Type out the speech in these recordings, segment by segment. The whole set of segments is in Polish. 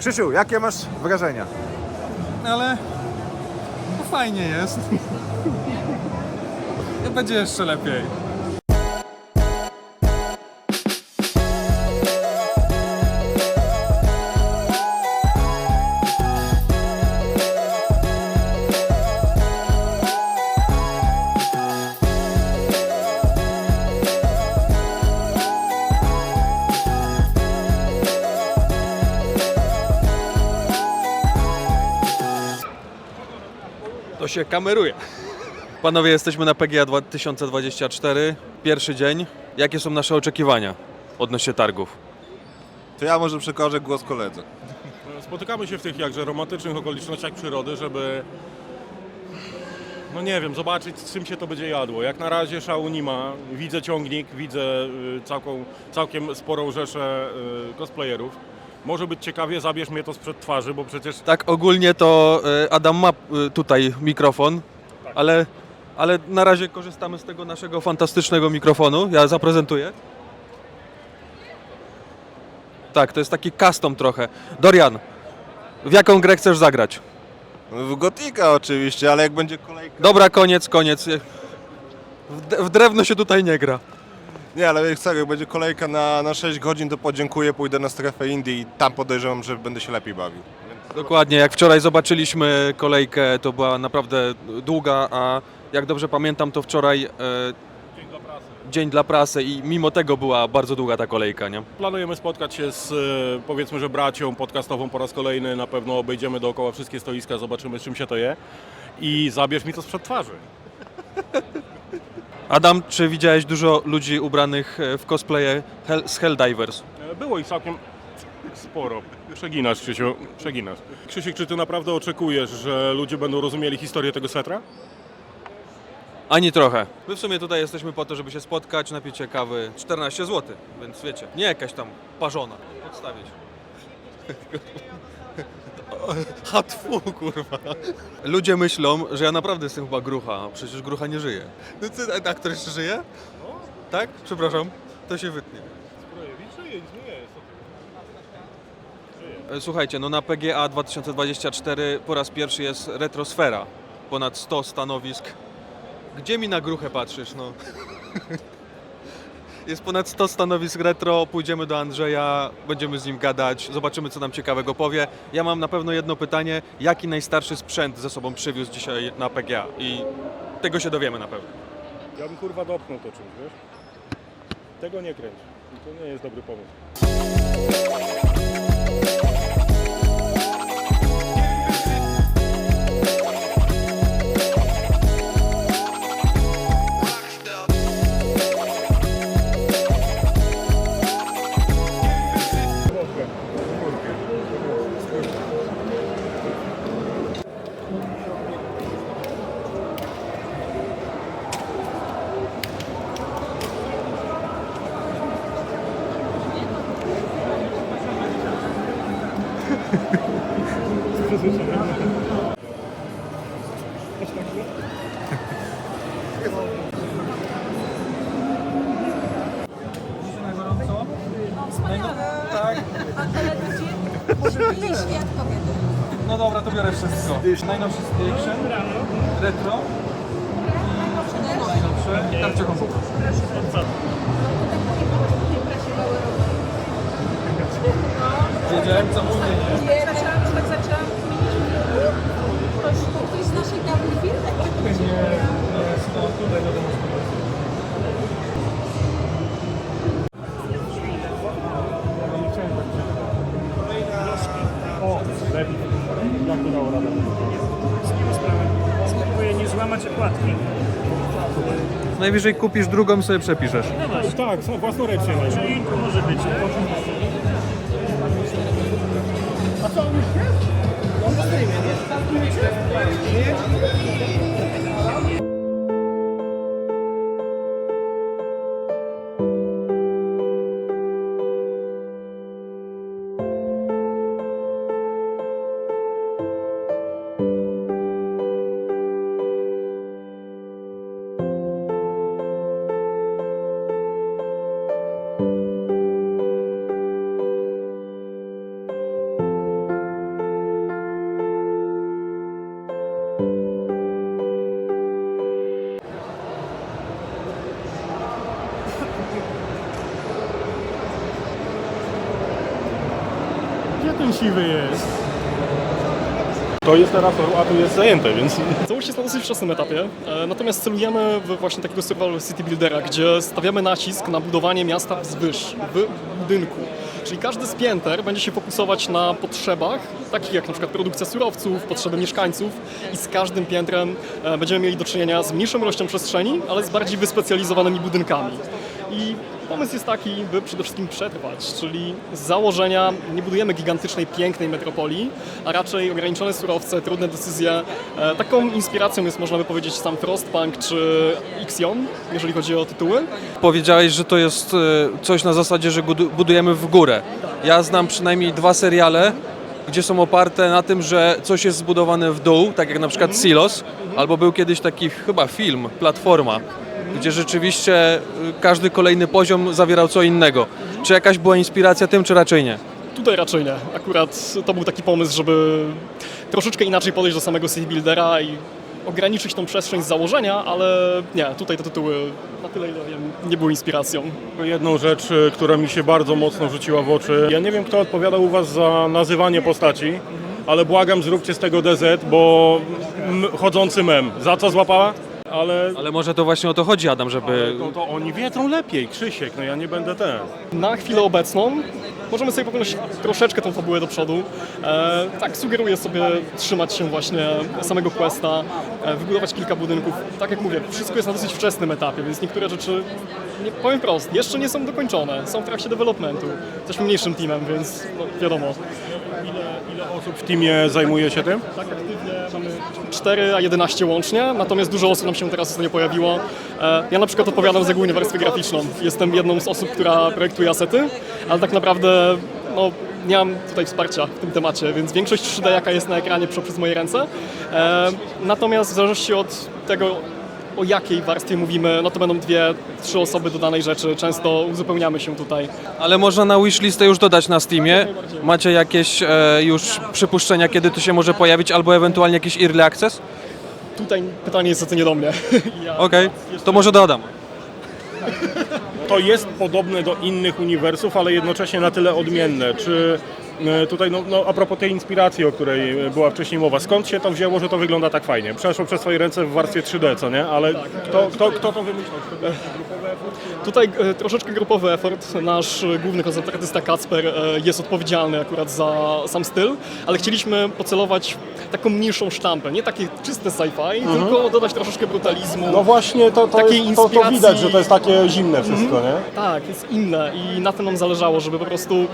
Krzysiu, jakie masz wrażenia? ale no fajnie jest. Będzie jeszcze lepiej. Się kameruje. Panowie, jesteśmy na PGA 2024. Pierwszy dzień. Jakie są nasze oczekiwania odnośnie targów? To ja może przekażę głos koledze. Spotykamy się w tych jakże romantycznych okolicznościach przyrody, żeby no nie wiem, zobaczyć z czym się to będzie jadło. Jak na razie szału nie ma. Widzę ciągnik, widzę y, całką, całkiem sporą rzeszę y, cosplayerów. Może być ciekawie, zabierz mnie to sprzed twarzy, bo przecież Tak, ogólnie to e, Adam ma e, tutaj mikrofon, ale, ale na razie korzystamy z tego naszego fantastycznego mikrofonu. Ja zaprezentuję. Tak, to jest taki custom trochę. Dorian, w jaką grę chcesz zagrać? W Gotika oczywiście, ale jak będzie kolejka... Dobra, koniec, koniec. W drewno się tutaj nie gra. Nie, ale jak będzie kolejka na, na 6 godzin, to podziękuję, pójdę na strefę Indii i tam podejrzewam, że będę się lepiej bawił. Dokładnie, jak wczoraj zobaczyliśmy kolejkę, to była naprawdę długa, a jak dobrze pamiętam, to wczoraj e, dzień dla prasy. dzień dla prasy i mimo tego była bardzo długa ta kolejka, nie? Planujemy spotkać się z y, powiedzmy, że bracią podcastową po raz kolejny. Na pewno obejdziemy dookoła wszystkie stoiska, zobaczymy z czym się to je. I zabierz mi to sprzed twarzy. Adam, czy widziałeś dużo ludzi ubranych e, w cosplaye Hell, z Helldivers? E, Było ich całkiem sporo. Przeginasz, Krzysiu, przeginasz. Krzysiek, czy ty naprawdę oczekujesz, że ludzie będą rozumieli historię tego swetra? Ani trochę. My w sumie tutaj jesteśmy po to, żeby się spotkać, napić się kawy. 14 zł, więc wiecie, nie jakaś tam parzona. Podstawić. Hatfu, kurwa. Ludzie myślą, że ja naprawdę jestem chyba grucha, a przecież grucha nie żyje. No ty, a aktor jeszcze żyje? Tak? Przepraszam, to się wytnie. E, Słuchajcie, no na PGA 2024 po raz pierwszy jest retrosfera. Ponad 100 stanowisk. Gdzie mi na gruchę patrzysz, no? Jest ponad 100 stanowisk retro, pójdziemy do Andrzeja, będziemy z nim gadać, zobaczymy co nam ciekawego powie. Ja mam na pewno jedno pytanie, jaki najstarszy sprzęt ze sobą przywiózł dzisiaj na PGA i tego się dowiemy na pewno. Ja bym kurwa dopnął to czymś, wiesz? Tego nie kręć. To nie jest dobry pomysł. Dobra, to biorę wszystko. Najnowszy action, retro, najnowsze i karcie komputer. prokuraturą Spróbuję nie złamać okładki. Najwyżej kupisz drugą, sobie przepiszesz. No właśnie, no Tak, są własnoręcznie. czyli może być. Tak? A co on już jest? Siwy jest? To jest teraz, a tu jest zajęte, więc... Całość jest na dosyć wczesnym etapie, e, natomiast celujemy w właśnie takiego survival city buildera, gdzie stawiamy nacisk na budowanie miasta wzwyż, w budynku. Czyli każdy z pięter będzie się fokusować na potrzebach, takich jak na przykład produkcja surowców, potrzeby mieszkańców i z każdym piętrem e, będziemy mieli do czynienia z mniejszą ilością przestrzeni, ale z bardziej wyspecjalizowanymi budynkami. I pomysł jest taki, by przede wszystkim przetrwać, czyli z założenia nie budujemy gigantycznej, pięknej metropolii, a raczej ograniczone surowce, trudne decyzje. E, Taką inspiracją jest, można by powiedzieć, sam Frostpunk czy Ixion, jeżeli chodzi o tytuły. Powiedziałeś, że to jest e, coś na zasadzie, że budujemy w górę. Ja znam przynajmniej dwa seriale, gdzie są oparte na tym, że coś jest zbudowane w dół, tak jak na przykład Silos, albo był kiedyś taki chyba film, Platforma, gdzie rzeczywiście y, każdy kolejny poziom zawierał co innego. Czy jakaś była inspiracja tym, czy raczej nie? Tutaj raczej nie. Akurat to był taki pomysł, żeby troszeczkę inaczej podejść do samego city buildera i ograniczyć tą przestrzeń z założenia, ale nie, tutaj te tytuły na tyle ile wiem nie były inspiracją. Jedną rzecz, y, która mi się bardzo mocno rzuciła w oczy. Ja nie wiem, kto odpowiadał u Was za nazywanie postaci, ale błagam, zróbcie z tego DZ, bo m- chodzący mem. Za co złapała? Ale Ale może to właśnie o to chodzi, Adam, żeby... to, to oni wiedzą lepiej, Krzysiek, no ja nie będę ten. Na chwilę obecną możemy sobie popchnąć troszeczkę tą fabułę do przodu. E, tak, sugeruję sobie trzymać się właśnie samego questa, e, wybudować kilka budynków. Tak jak mówię, wszystko jest na dosyć wczesnym etapie, więc niektóre rzeczy, nie, powiem prost, jeszcze nie są dokończone, są w trakcie developmentu. Jesteśmy mniejszym teamem, więc no, wiadomo. Ile, ile osób w teamie zajmuje się tym? Tak aktywnie mamy 4 a 11 łącznie, natomiast dużo osób nam się teraz ostatnio pojawiło. E, Ja na przykład odpowiadam za głównie warstwę graficzną. Jestem jedną z osób, która projektuje asety, ale tak naprawdę no, nie mam tutaj wsparcia w tym temacie, więc większość 3D jaka jest na ekranie prze- przez moje ręce. E, Natomiast w zależności od tego, o jakiej warstwie mówimy, no to będą dwie, trzy osoby do danej rzeczy. Często uzupełniamy się tutaj. Ale można na wishlistę już dodać na Steamie. Macie jakieś e, już przypuszczenia, kiedy to się może pojawić, albo ewentualnie jakiś early access? Tutaj pytanie jest co nie do mnie. Ja Okej, to może do Adama. To jest podobne do innych uniwersów, ale jednocześnie na tyle odmienne. Czy tutaj, no, no a propos tej inspiracji, o której e, była wcześniej mowa, skąd się to wzięło, że to wygląda tak fajnie? Przeszło przez Twoje ręce w warstwie 3D, co nie? Ale kto, kto, kto to wymyślał? Tutaj e, troszeczkę grupowy effort. Nasz e, główny koncept artysta Kacper e, jest odpowiedzialny akurat za sam styl, ale chcieliśmy pocelować taką mniejszą sztampę, nie takie czyste sci-fi, tylko dodać troszeczkę brutalizmu. No właśnie, to, to, Takiej jest, to, to widać, że to jest takie zimne wszystko, nie? Tak, jest inne i na tym nam zależało, żeby po prostu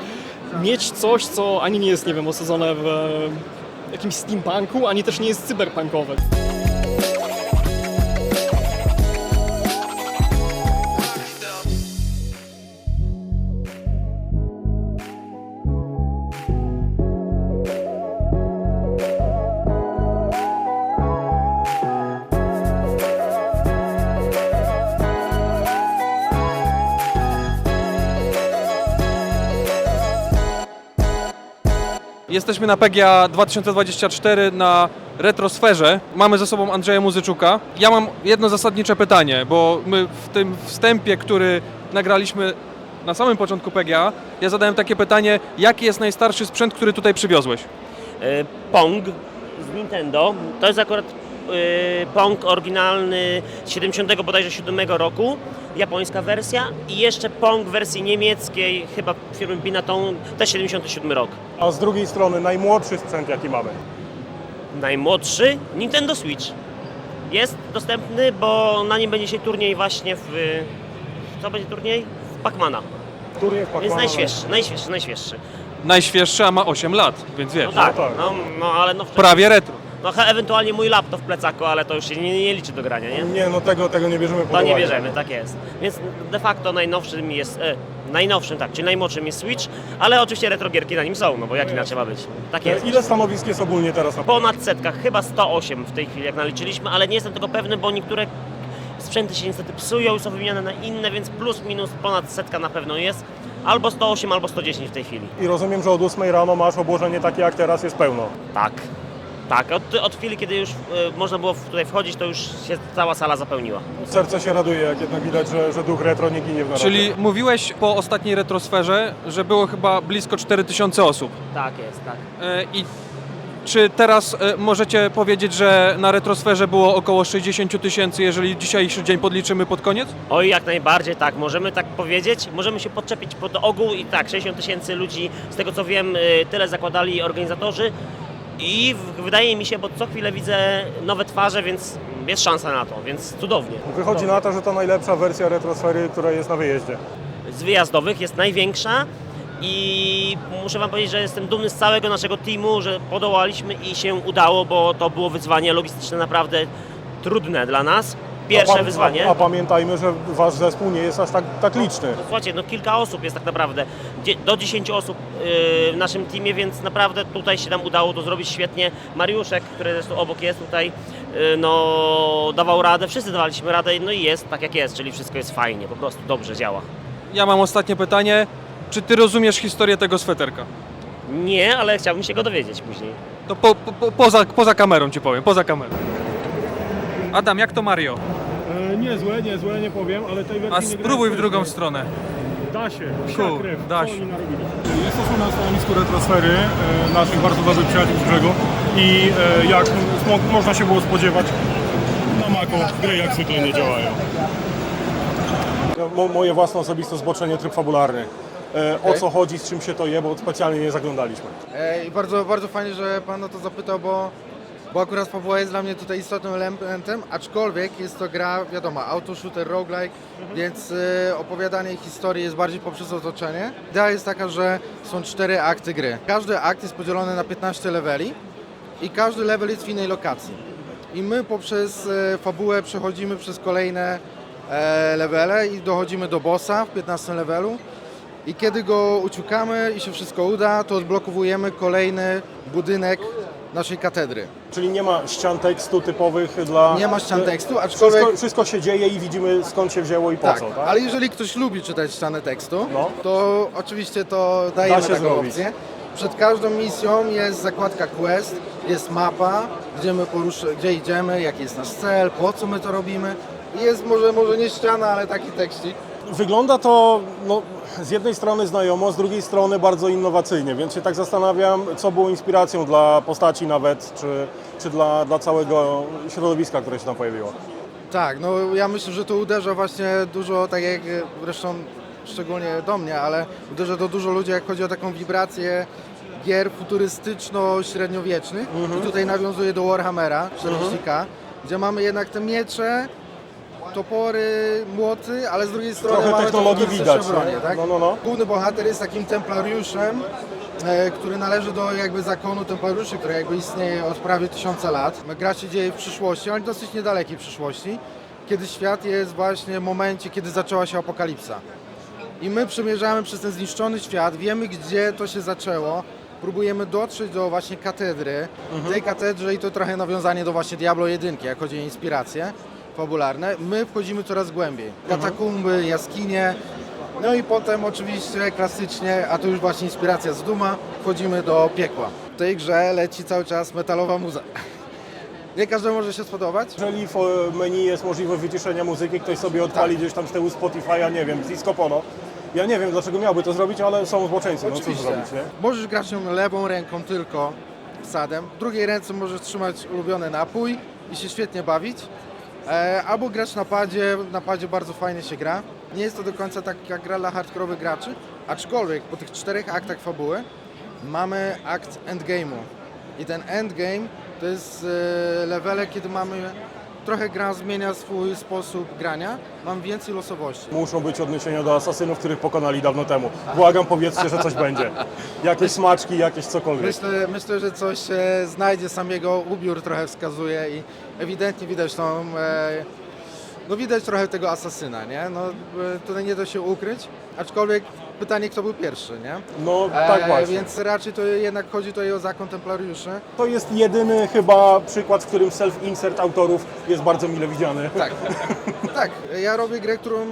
mieć coś, co ani nie jest, nie wiem, osadzone w e, jakimś steampunku, ani też nie jest cyberpunkowe. Jesteśmy na PGA 2024 na Retrosferze. Mamy ze sobą Andrzeja Muzyczuka. Ja mam jedno zasadnicze pytanie, bo my w tym wstępie, który nagraliśmy na samym początku PGA, ja zadałem takie pytanie, jaki jest najstarszy sprzęt, który tutaj przywiozłeś? E, Pong z Nintendo. To jest akurat Pong oryginalny z 70 bodajże 7 roku, japońska wersja i jeszcze Pong w wersji niemieckiej, chyba firmy Binaton, też 77 rok. A z drugiej strony najmłodszy sprzęt, jaki mamy. Najmłodszy Nintendo Switch. Jest dostępny, bo na nim będzie się turniej właśnie w... Co będzie turniej? W Pacmana. Który jest Więc najświeższy, najświeższy, najświeższy. Najświeższy, a ma 8 lat, więc wiesz, No tak, tak. no, no ale no... prawie retro. No he- ewentualnie mój laptop w plecaku, ale to już się nie, nie liczy do grania, nie? Nie, no tego, tego nie bierzemy pod To nie bierzemy, tak jest. Więc de facto najnowszym jest, e, najnowszym tak, czyli najmłodszym jest Switch, ale oczywiście retrogierki na nim są, no bo jak inaczej ma być. Tak jest. Ile stanowisk jest ogólnie teraz na Ponad setkach, chyba 108 w tej chwili jak naliczyliśmy, ale nie jestem tego pewny, bo niektóre sprzęty się niestety psują i są wymieniane na inne, więc plus minus ponad setka na pewno jest. Albo 108, albo 110 w tej chwili. I rozumiem, że od 8 rano masz obłożenie takie jak teraz jest pełno. Tak. Tak, od, od chwili, kiedy już e, można było tutaj wchodzić, to już się cała sala zapełniła. Serce się raduje, jak jednak widać, że, że duch retro nie ginie w narodzie. Czyli mówiłeś po ostatniej retrosferze, że było chyba blisko 4000 osób. Tak jest, tak. E, I czy teraz e, możecie powiedzieć, że na retrosferze było około 60 tysięcy, jeżeli dzisiejszy dzień podliczymy pod koniec? Oj, jak najbardziej tak, możemy tak powiedzieć. Możemy się podczepić pod ogół i tak, 60 tysięcy ludzi, z tego co wiem, y, tyle zakładali organizatorzy. I wydaje mi się, bo co chwilę widzę nowe twarze, więc jest szansa na to, więc cudownie. Wychodzi na to, że to najlepsza wersja retrosfery, która jest na wyjeździe. Z wyjazdowych jest największa i muszę Wam powiedzieć, że jestem dumny z całego naszego teamu, że podołaliśmy i się udało, bo to było wyzwanie logistyczne naprawdę trudne dla nas. Pierwsze a, pa- wyzwanie. A, a pamiętajmy, że wasz zespół nie jest aż tak, tak liczny. Słuchajcie, no kilka osób jest tak naprawdę, do 10 osób yy, w naszym teamie, więc naprawdę tutaj się nam udało to zrobić świetnie. Mariuszek, który zresztą obok jest tutaj, yy, no dawał radę, wszyscy dawaliśmy radę, no i jest tak jak jest, czyli wszystko jest fajnie, po prostu dobrze działa. Ja mam ostatnie pytanie. Czy ty rozumiesz historię tego sweterka? Nie, ale chciałbym się go dowiedzieć później. To po, po, poza, poza kamerą ci powiem, poza kamerą. Adam, jak to Mario? E, niezłe, niezłe, nie powiem, ale tej wersji A nie spróbuj grałem w drugą stronę. Da się, psia Cool, krew, da co się. oni narobili. Jesteśmy na stanowisku retrosfery, e, naszych bardzo dobrych przyjaciół z brzegu i e, jak mo- można się było spodziewać, na Mako gry jak zwykle nie działają. No, moje własne osobiste zboczenie, tryb fabularny. E, O co chodzi, z czym się to je, bo specjalnie nie zaglądaliśmy. E, I bardzo, bardzo fajnie, że Pan o to zapytał, bo, bo akurat fabuła jest dla mnie tutaj istotnym elementem, aczkolwiek jest to gra, wiadomo, auto-shooter, roguelike, więc e, opowiadanie historii jest bardziej poprzez otoczenie. Idea jest taka, że są cztery akty gry. Każdy akt jest podzielony na 15 leveli i każdy level jest w innej lokacji. I my poprzez e, fabułę przechodzimy przez kolejne e, levele i dochodzimy do bossa w 15 levelu. I kiedy go uciukamy i się wszystko uda, to odblokowujemy kolejny budynek naszej katedry. Czyli nie ma ścian tekstu typowych dla... Nie ma ścian tekstu, aczkolwiek... Wszystko, wszystko się dzieje i widzimy skąd się wzięło i po Tak, co, tak? ale jeżeli ktoś lubi czytać ścianę tekstu, No. to oczywiście to dajemy się taką zrobić. opcję. Przed każdą misją jest zakładka quest, jest mapa, gdzie my porusz... gdzie idziemy, jaki jest nasz cel, po co my to robimy. Jest może, może nie ściana, ale taki tekstik. Wygląda to no, z jednej strony znajomo, z drugiej strony bardzo innowacyjnie, więc się tak zastanawiam, co było inspiracją dla postaci nawet, czy, czy dla, dla całego środowiska, które się tam pojawiło. Tak, no ja myślę, że to uderza właśnie dużo, tak jak zresztą szczególnie do mnie, ale uderza to dużo ludzi, jak chodzi o taką wibrację gier futurystyczno-średniowiecznych. I tutaj nawiązuje do Warhammera 40k, gdzie mamy jednak te miecze, topory, młoty, ale z drugiej strony Trochę mamy technologii widać, bronie, nie? tak? No, no, no. Główny bohater jest takim templariuszem, e, który należy do jakby zakonu templariuszy, który jakby istnieje od prawie tysiąca lat. Gra się dzieje w przyszłości, ale dosyć niedalekiej przyszłości, kiedy świat jest właśnie w momencie, kiedy zaczęła się apokalipsa. I my przemierzamy przez ten zniszczony świat, wiemy gdzie to się zaczęło, próbujemy dotrzeć do właśnie katedry, tej katedrze i to trochę nawiązanie do właśnie Diablo 1, jak chodzi o inspiracje fabularne. My wchodzimy coraz głębiej. Katakumby, jaskinie, no i potem oczywiście klasycznie, a to już właśnie inspiracja z Duma, wchodzimy do piekła. W tej grze leci cały czas metalowa muza. Nie każdemu może się spodobać. Jeżeli w menu jest możliwość wyciszenia muzyki, ktoś sobie odpali gdzieś tam z tyłu Spotify'a, nie wiem, Disco Polo. Ja nie wiem, dlaczego miałby to zrobić, ale są zboczeńcy, no Oczywiście. zrobić, nie? Możesz grać nią lewą ręką tylko sadem, w drugiej ręce możesz trzymać ulubiony napój i się świetnie bawić. E, albo grać na padzie, na padzie bardzo fajnie się gra. Nie jest to do końca taka gra dla hardkorowych graczy, aczkolwiek po tych czterech aktach fabuły mamy akt endgame'u. I ten endgame to jest e, levele, kiedy mamy trochę gra zmienia swój sposób grania, mam więcej losowości. Muszą być odniesienia do asasynów, których pokonali dawno temu. Błagam, powiedzcie, że coś będzie. Jakieś smaczki, jakieś cokolwiek. Myślę, myślę, że coś się znajdzie, sam jego ubiór trochę wskazuje i ewidentnie widać tą, e, no widać trochę tego asasyna, nie? No e, tutaj nie da się ukryć, aczkolwiek pytanie kto był pierwszy, nie? No tak właśnie. Więc raczej to jednak chodzi tutaj o zakon templariuszy. To jest jedyny chyba przykład, w którym self-insert autorów jest bardzo mile widziany. Tak, tak. Ja robię grę, którą e,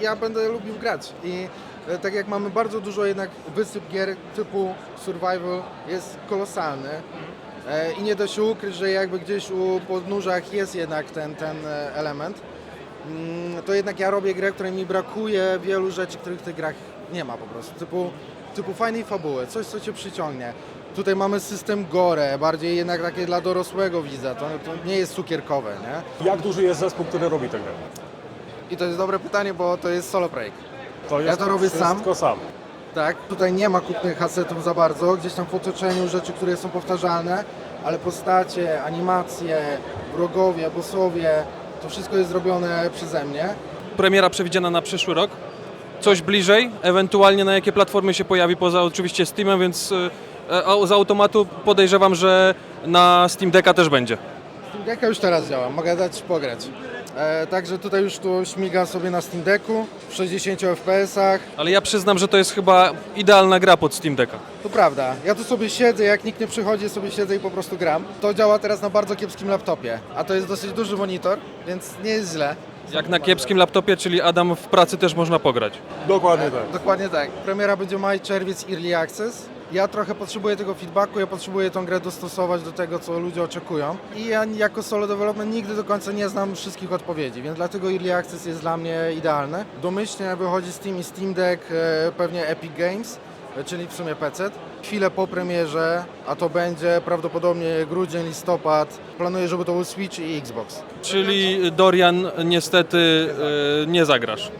ja będę lubił grać i e, tak jak mamy bardzo dużo jednak wysyp gier typu survival jest kolosalny. E, I nie da się ukryć, że jakby gdzieś u podnóżach jest jednak ten, ten e, element. Mm, To jednak ja robię grę, której mi brakuje wielu rzeczy, których w tych grach nie ma po prostu. Typu, typu fajnej fabuły, coś co cię przyciągnie. Tutaj mamy system gore, bardziej jednak takie dla dorosłego widza, to, to nie jest cukierkowe, nie? Jak duży jest zespół, który robi tę grę? I to jest dobre pytanie, bo to jest solo break. To Ja to robię sam. wszystko sam. Tak, tutaj nie ma kupnych hasetów za bardzo, gdzieś tam w otoczeniu rzeczy, które są powtarzalne, ale postacie, animacje, wrogowie, bossowie, to wszystko jest zrobione przeze mnie. Premiera przewidziana na przyszły rok. Coś bliżej, ewentualnie na jakie platformy się pojawi, poza oczywiście Steamem, więc y, e, z automatu podejrzewam, że na Steam Decka też będzie. Steam Decka już teraz działa, mogę dać pograć. E, także tutaj już tu śmiga sobie na Steam Decku w 60 FPS-ach. Ale ja przyznam, że to jest chyba idealna gra pod Steam Decka. To prawda, ja tu sobie siedzę, jak nikt nie przychodzi, sobie siedzę i po prostu gram. To działa teraz na bardzo kiepskim laptopie, a to jest dosyć duży monitor, więc nie jest źle. Jak na kiepskim laptopie, czyli Adam w pracy też można pograć. Dokładnie tak. Dokładnie tak. Premiera będzie maj, czerwiec, Early Access. Ja trochę potrzebuję tego feedbacku, ja potrzebuję tą grę dostosować do tego, co ludzie oczekują. I ja jako solo development nigdy do końca nie znam wszystkich odpowiedzi, więc dlatego Early Access jest dla mnie idealny. Domyślnie wychodzi Steam i Steam Deck, e, pewnie Epic Games, e, czyli w sumie PC. Chwilę po premierze, a to będzie prawdopodobnie grudzień, listopad. Planuję, żeby to był Switch i Xbox. Czyli Dorian niestety y, nie zagrasz.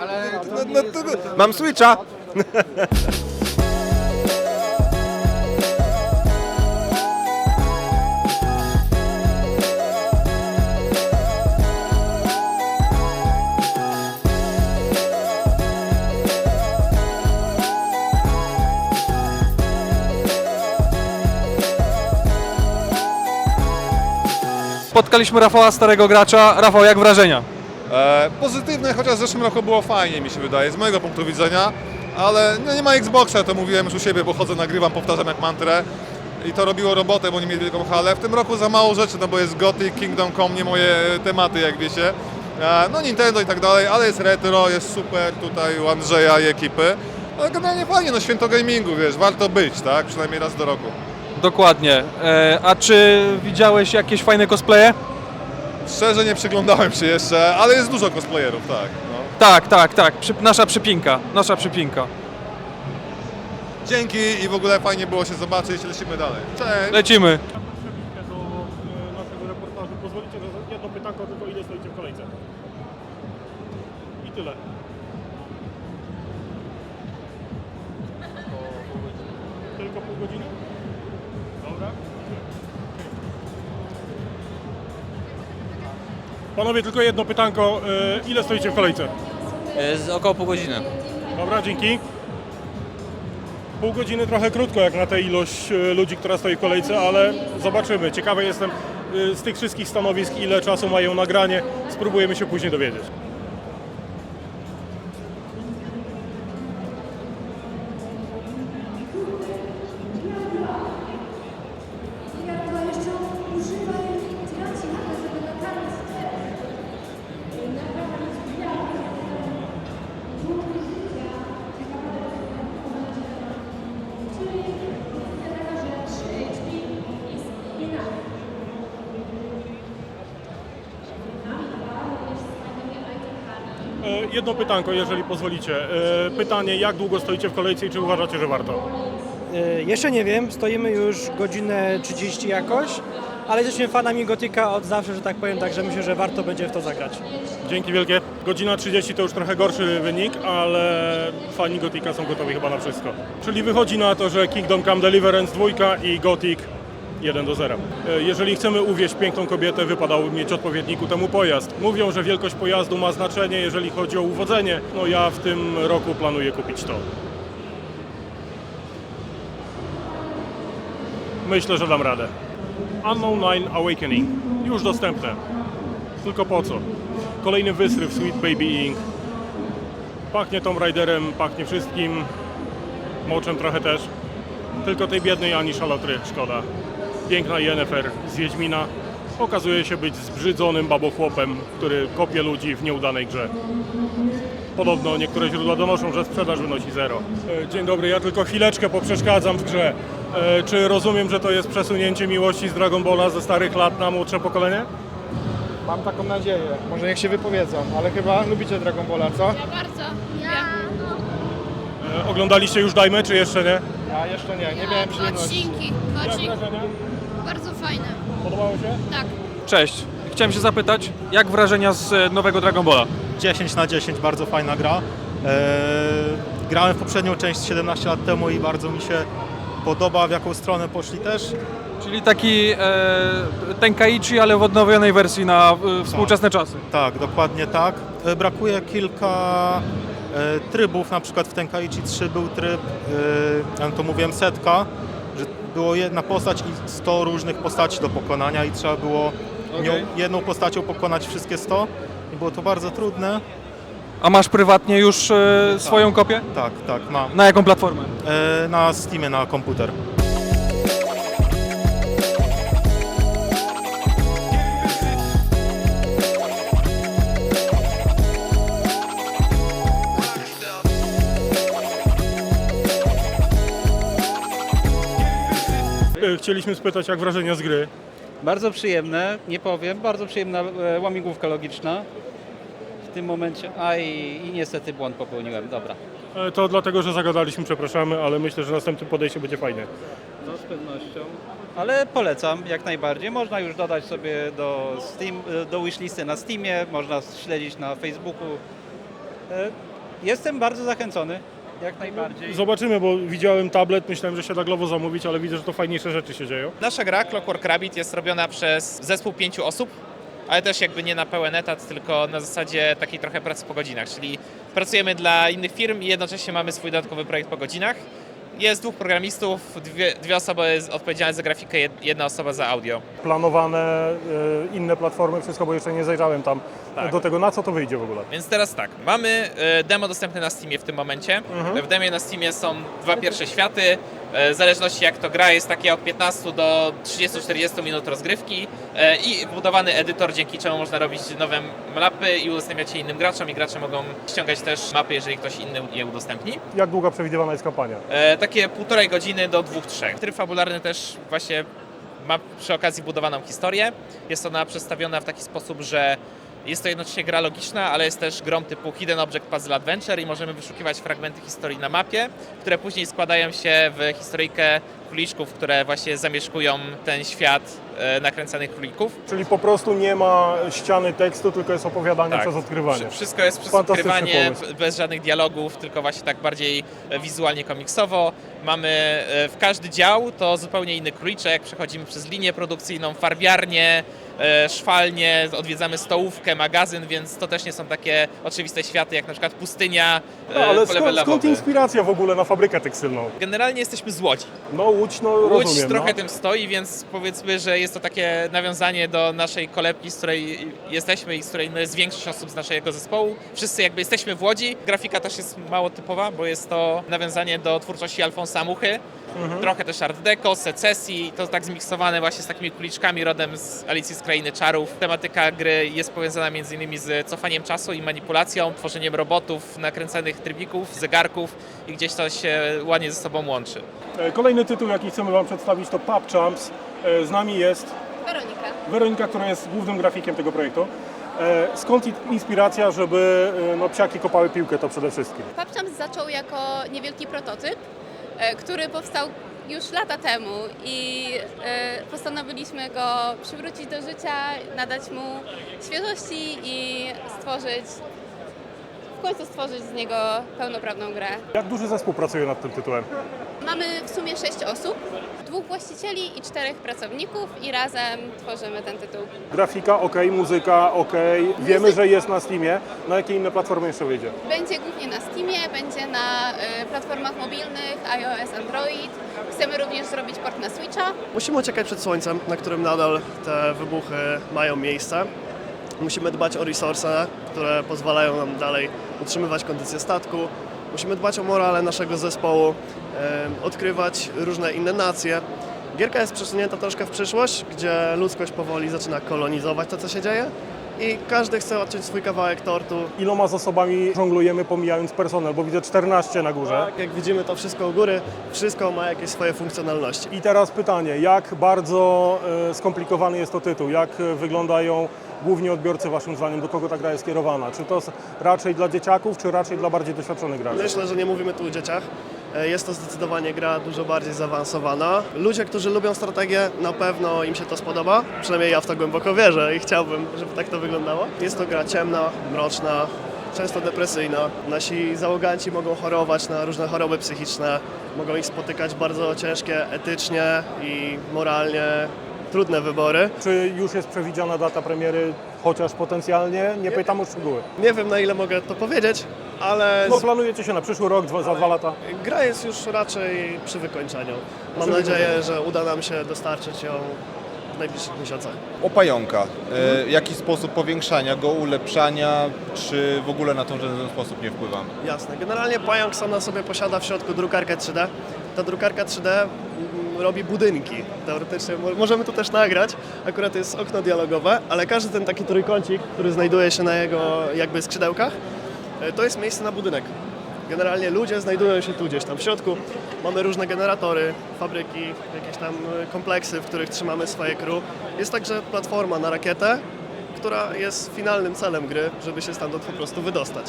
Ale No, no, mam Switcha! Spotkaliśmy Rafała, starego gracza. Rafał, jak wrażenia? E, pozytywne, chociaż w zeszłym roku było fajnie, mi się wydaje, z mojego punktu widzenia, ale no, nie ma Xboxa, to mówiłem już u siebie, bo chodzę, nagrywam, powtarzam jak mantrę i to robiło robotę, bo nie mieli wielką halę. W tym roku za mało rzeczy, no bo jest Gothic, Kingdom Come, nie moje tematy, jak wiecie. E, no Nintendo i tak dalej, ale jest retro, jest super tutaj u Andrzeja i ekipy. No generalnie fajnie, no święto gamingu, wiesz, warto być, tak, przynajmniej raz do roku. Dokładnie. E, a czy widziałeś jakieś fajne cosplaye? Szczerze nie przyglądałem się jeszcze, ale jest dużo cosplayerów, tak. No. Tak, tak, tak. Przy, nasza przypinka. Nasza przypinka. Dzięki i w ogóle fajnie było się zobaczyć, lecimy dalej. Cześć! Lecimy. Panowie, tylko jedno pytanko. e, Ile stoicie w kolejce? Z około pół godziny. Dobra, dzięki. Pół godziny trochę krótko jak na tę ilość e, ludzi, która stoi w kolejce, ale zobaczymy. Ciekawy jestem e, z tych wszystkich stanowisk, ile czasu mają nagranie. Spróbujemy się później dowiedzieć. Jedno pytanko, jeżeli pozwolicie. E, Pytanie, jak długo stoicie w kolejce i czy uważacie, że warto? Y, Jeszcze nie wiem, stoimy już godzinę 30 jakoś, ale jesteśmy fanami Gotika od zawsze, że tak powiem, także myślę, że warto będzie w to zagrać. Dzięki wielkie. Godzina 30 to już trochę gorszy wynik, ale fani Gotika są gotowi chyba na wszystko. Czyli wychodzi na to, że Kingdom Come Deliverance 2 i Gothic 1 do 0. E, Jeżeli chcemy uwieść piękną kobietę, wypadałoby mieć odpowiednik ku temu pojazd. Mówią, że wielkość pojazdu ma znaczenie, jeżeli chodzi o uwodzenie. No ja w tym roku planuję kupić to. Myślę, że dam radę. Unknown Line Awakening. Już dostępne. Tylko po co? Kolejny wysryw Sweet Baby Inc. Pachnie Tomb Raiderem, pachnie wszystkim. Moczem trochę też. Tylko tej biednej Ani Szalotry szkoda. Piękna Yennefer z Wiedźmina okazuje się być zbrzydzonym babochłopem, który kopie ludzi w nieudanej grze. podobno niektóre źródła donoszą, że sprzedaż wynosi zero. E, Dzień dobry, ja tylko chwileczkę poprzeszkadzam w grze. E, Czy rozumiem, że to jest przesunięcie miłości z Dragon Balla ze starych lat na młodsze pokolenie? Mam taką nadzieję. Może niech się wypowiedzą, ale chyba lubicie Dragon Balla, co? Ja bardzo. Ja. E, Oglądaliście już Dajmy, czy jeszcze nie? Ja jeszcze nie, nie miałem przyjemności. Odcinki. Jak Odcinki. wrażenia? Bardzo fajne. Podobało się? Tak. Cześć. Chciałem się zapytać, jak wrażenia z e, nowego Dragon Balla? 10 na 10, bardzo fajna gra. Eee, grałem w poprzednią część 17 lat temu i bardzo mi się podoba, w jaką stronę poszli też. Czyli taki e, Tenkaichi, ale w odnowionej wersji na e, współczesne czasy. Tak, dokładnie tak. E, brakuje kilka trybów, na przykład w Tenkaichi 3 był tryb, e, ja to mówiłem setka, że było jedna postać i 100 różnych postaci do pokonania i trzeba było nią, Okej. jedną postacią pokonać wszystkie 100 i było to bardzo trudne. A masz prywatnie już e, swoją kopię? Tak, tak, mam. Na jaką platformę? E, na Steamie, na komputer. Chcieliśmy spytać, jak wrażenia z gry. Bardzo przyjemne, nie powiem, bardzo przyjemna e, łamigłówka logiczna. W tym momencie, a i, i niestety błąd popełniłem, dobra. E, To dlatego, że zagadaliśmy, przepraszamy, ale myślę, że następne podejście będzie fajne. No z pewnością. Ale polecam jak najbardziej. Można już dodać sobie do, Steam, e, do wishlisty na Steamie, można śledzić na Facebooku. E, Jestem bardzo zachęcony, jak najbardziej. Zobaczymy, bo widziałem tablet, myślałem, że się da glowo zamówić, ale widzę, że to fajniejsze rzeczy się dzieją. Nasza gra Clockwork Rabbit jest robiona przez zespół pięciu osób, ale też jakby nie na pełen etat, tylko na zasadzie takiej trochę pracy po godzinach, czyli pracujemy dla innych firm i jednocześnie mamy swój dodatkowy projekt po godzinach. Jest dwóch programistów, dwie, dwie osoby odpowiedzialne za grafikę, jed- jedna osoba za audio. Planowane e, inne platformy, wszystko, bo jeszcze nie zajrzałem tam Tak. do tego, na co to wyjdzie w ogóle. Więc teraz tak, mamy e, demo dostępne na Steamie w tym momencie. W demie na Steamie są dwa pierwsze światy. E, W zależności jak to gra jest takie od 15 do 30-40 minut rozgrywki e, i wbudowany edytor, dzięki czemu można robić nowe mapy i udostępniać je innym graczom i gracze mogą ściągać też mapy, jeżeli ktoś inny je udostępni. Jak długa przewidywana jest kampania? E, takie półtorej godziny do dwóch, trzech. Tryb fabularny też właśnie ma przy okazji budowaną historię. Jest ona przedstawiona w taki sposób, że jest to jednocześnie gra logiczna, ale jest też grą typu Hidden Object Puzzle Adventure i możemy wyszukiwać fragmenty historii na mapie, które później składają się w historyjkę króliczków, które właśnie zamieszkują ten świat e, nakręcanych królików. Czyli po prostu nie ma ściany tekstu, tylko jest opowiadanie Tak. przez odkrywanie. Wszy- Wszystko jest przez odkrywanie, pomysł. bez żadnych dialogów, tylko właśnie tak bardziej e, wizualnie komiksowo. Mamy e, w każdy dział to zupełnie inny króliczek, przechodzimy przez linię produkcyjną, farbiarnię, e, szwalnię, odwiedzamy stołówkę, magazyn, więc to też nie są takie oczywiste światy, jak na przykład pustynia, e, No, ale skąd, skąd inspiracja w ogóle na fabrykę tekstylną? Generalnie jesteśmy z Łodzi. No Łódź, no Łódź rozumiem. trochę no. tym stoi, więc powiedzmy, że jest to takie nawiązanie do naszej kolebki, z której jesteśmy i z której no, jest większość osób z naszego zespołu. Wszyscy jakby jesteśmy w Łodzi. Grafika też jest mało typowa, bo jest to nawiązanie do twórczości Alfonsa Muchy. Trochę też art deco, secesji, to tak zmiksowane właśnie z takimi kuliczkami rodem z Alicji z Krainy Czarów. Tematyka gry jest powiązana m.in. z cofaniem czasu i manipulacją, tworzeniem robotów, nakręcanych trybików, zegarków i gdzieś to się ładnie ze sobą łączy. E, Kolejny tytuł, jaki chcemy Wam przedstawić, to Pub Champs. E, Z nami jest Weronika. Weronika, która jest głównym grafikiem tego projektu. E, Skąd i- inspiracja, żeby no, psiaki kopały piłkę, to przede wszystkim? PubChamps zaczął jako niewielki prototyp, który powstał już lata temu i e, postanowiliśmy go przywrócić do życia, nadać mu świeżości i stworzyć, w końcu stworzyć z niego pełnoprawną grę. Jak duży zespół pracuje nad tym tytułem? Mamy w sumie sześć osób, dwóch właścicieli i czterech pracowników i razem tworzymy ten tytuł. Grafika ok, muzyka ok, wiemy, że jest na Steamie. Na jakie inne platformy jeszcze wyjdzie? Będzie głównie na Steamie, będzie na y, platformach mobilnych, iOS, Android. Chcemy również zrobić port na Switcha. Musimy uciekać przed słońcem, na którym nadal te wybuchy mają miejsce. Musimy dbać o resurse, które pozwalają nam dalej utrzymywać kondycję statku. Musimy dbać o morale naszego zespołu, odkrywać różne inne nacje. Gierka jest przesunięta troszkę w przyszłość, gdzie ludzkość powoli zaczyna kolonizować to, co się dzieje. i każdy chce odciąć swój kawałek tortu. Iloma zasobami żonglujemy pomijając personel, bo widzę 14 na górze. Tak, jak widzimy to wszystko u góry, wszystko ma jakieś swoje funkcjonalności. I teraz pytanie, jak bardzo e, skomplikowany jest to tytuł? Jak e, wyglądają główni odbiorcy waszym zdaniem? Do kogo ta gra jest kierowana? Czy to raczej dla dzieciaków, czy raczej dla bardziej doświadczonych graczy? Myślę, że nie mówimy tu o dzieciach. E, Jest to zdecydowanie gra dużo bardziej zaawansowana. Ludzie, którzy lubią strategię, na pewno im się to spodoba. Przynajmniej ja w to głęboko wierzę i chciałbym, żeby tak to wyglądało. Jest to gra ciemna, mroczna, często depresyjna. Nasi załoganci mogą chorować na różne choroby psychiczne, mogą ich spotykać bardzo ciężkie etycznie i moralnie trudne wybory. Czy już jest przewidziana data premiery, chociaż potencjalnie? Nie pytam o szczegóły. Nie wiem na ile mogę to powiedzieć, ale No planujecie się na przyszły rok, dwa, za dwa lata? gra jest już raczej przy wykończeniu. Mam Przy nadzieję, wykończeniu. że uda nam się dostarczyć ją w najbliższych miesiącach. O pająka. E, jaki sposób powiększania go, ulepszania, czy w ogóle na to w żaden sposób nie wpływamy? Jasne. Generalnie pająk sam na sobie posiada w środku drukarkę 3D. Ta drukarka 3D mm, robi budynki. Teoretycznie mo- możemy to też nagrać. Akurat jest okno dialogowe, ale każdy ten taki trójkącik, który znajduje się na jego jakby skrzydełkach, e, to jest miejsce na budynek. Generalnie ludzie znajdują się tu gdzieś tam w środku. Mamy różne generatory, fabryki, jakieś tam e, kompleksy, w których trzymamy swoje crew. Jest także platforma na rakietę, która jest finalnym celem gry, żeby się stamtąd po prostu wydostać.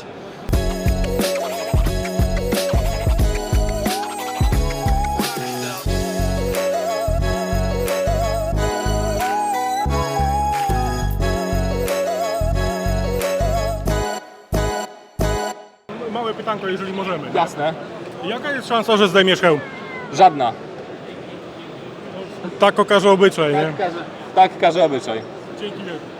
Pytanko, jeżeli możemy. Jasne. Jaka jest szansa, że zdejmiesz hełm? Żadna. Tak okaże obyczaj, nie? Tak każe obyczaj. Dzięki wielkie.